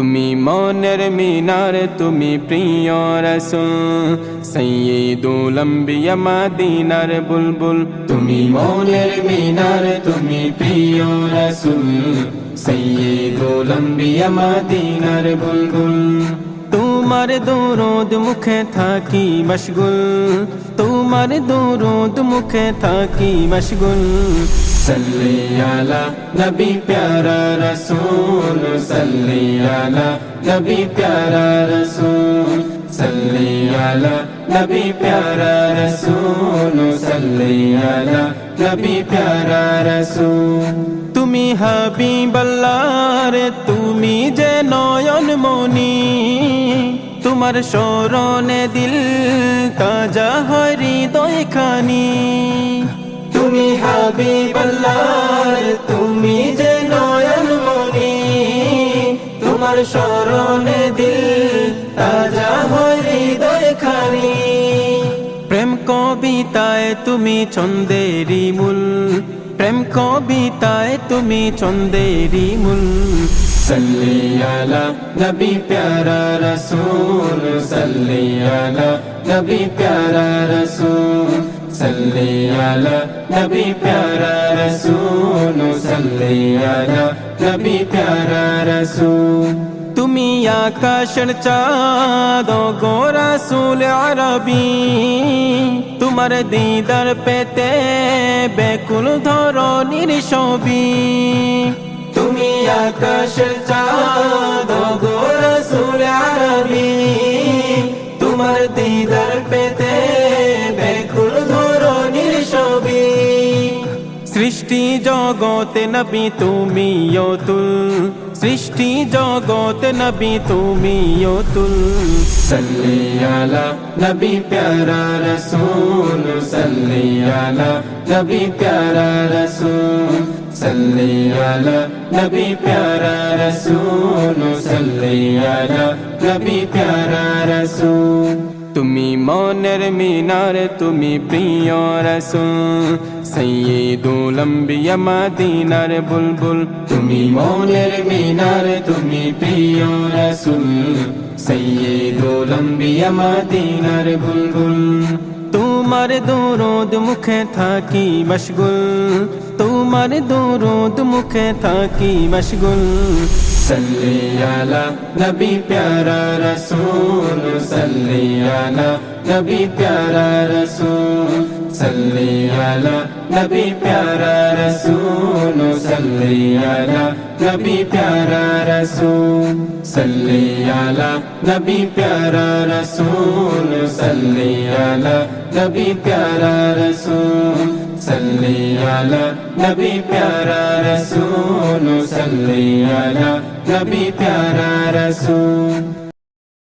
তুমি মনের মিনার, তুমি প্রিয় রসুল। সৈয়দুল আম্বিয়া মাদিনার বুলবুল। তুমি মনের মিনার, তুমি প্রিয় রসুল। সৈয়দুল আম্বিয়া মাদিনার বুলবুল। তোমার দৌরদ মুখে থাকি মশগুল। তোমার দৌরদ মুখে থাকি মশগুল। সল্লি আলা নবী প্যারা রসুল সল্লি আলা নবী প্যারা রসুল সল্লি আলা নবী প্যারা রসুল সল্লি আলা নবী প্যারা রসুল। তুমি হাবিবাল্লাহ তুমি যে নয়ন মনি তোমার স্মরণে দিল তাজা হৃদয় খানি। তুমি হাবিবাল্লাহ তুমি যে নয়ন মনি তোমার স্মরণে দিল তাজা হৃদয় খানি। প্রেম কবিতায় তুমি ছন্দেরি মূল প্রেম কবিতায় তুমি ছন্দেরি মূল। सल्ली आला नबी प्यारा रसूल सल्ली आला नबी प्यारा रसूल सल्ली आला नबी प्यारा रसूल सल्ली आला नबी प्यारा रसूल তুমি আকাশের চাঁদ গোরা সুল আরবি তোমার দিদার পেতে বেকুল ধরনির ছবি আকাশের চাঁদ গোরা সুল আরবি। তোমার দিদার পেতে বেকুল ধরনির ছবি। সৃষ্টি জগতে নবী তুমি তুল সৃষ্টি জগতে নবী তুমি তুল সল্লি আলা নবী প্যারা রসুল, সল্লি আলা নবী প্যারা রসুল। সল্লি আলা নবী প্যারা রসুল সল্লি আলা নবী প্যারা রসুল তুমি মনের মিনার তুমি প্রিয় রসুল সৈয়দুল আম্বিয়া মাদিনার বুলবুল তুমি মনের মিনার তুমি প্রিয় রসুল সৈয়দুল আম্বিয়া মাদিনার বুলবুল তোমার দৌরদ মুখে থাকি মশগুল। তোমার দৌরদ মুখে থাকি মশগুল। সল্লি আলা নবী প্যারা রসুল, সল্লি আলা নবী প্যারা রসুল। सल्ली अला नबी प्यारा रसूल सल्ली अला नबी प्यारा रसूल सल्ली अला नबी प्यारा रसूल सल्ली अला नबी प्यारा रसूल सल्ली अला नबी प्यारा रसूल सल्ली अला नबी प्यारा रसूल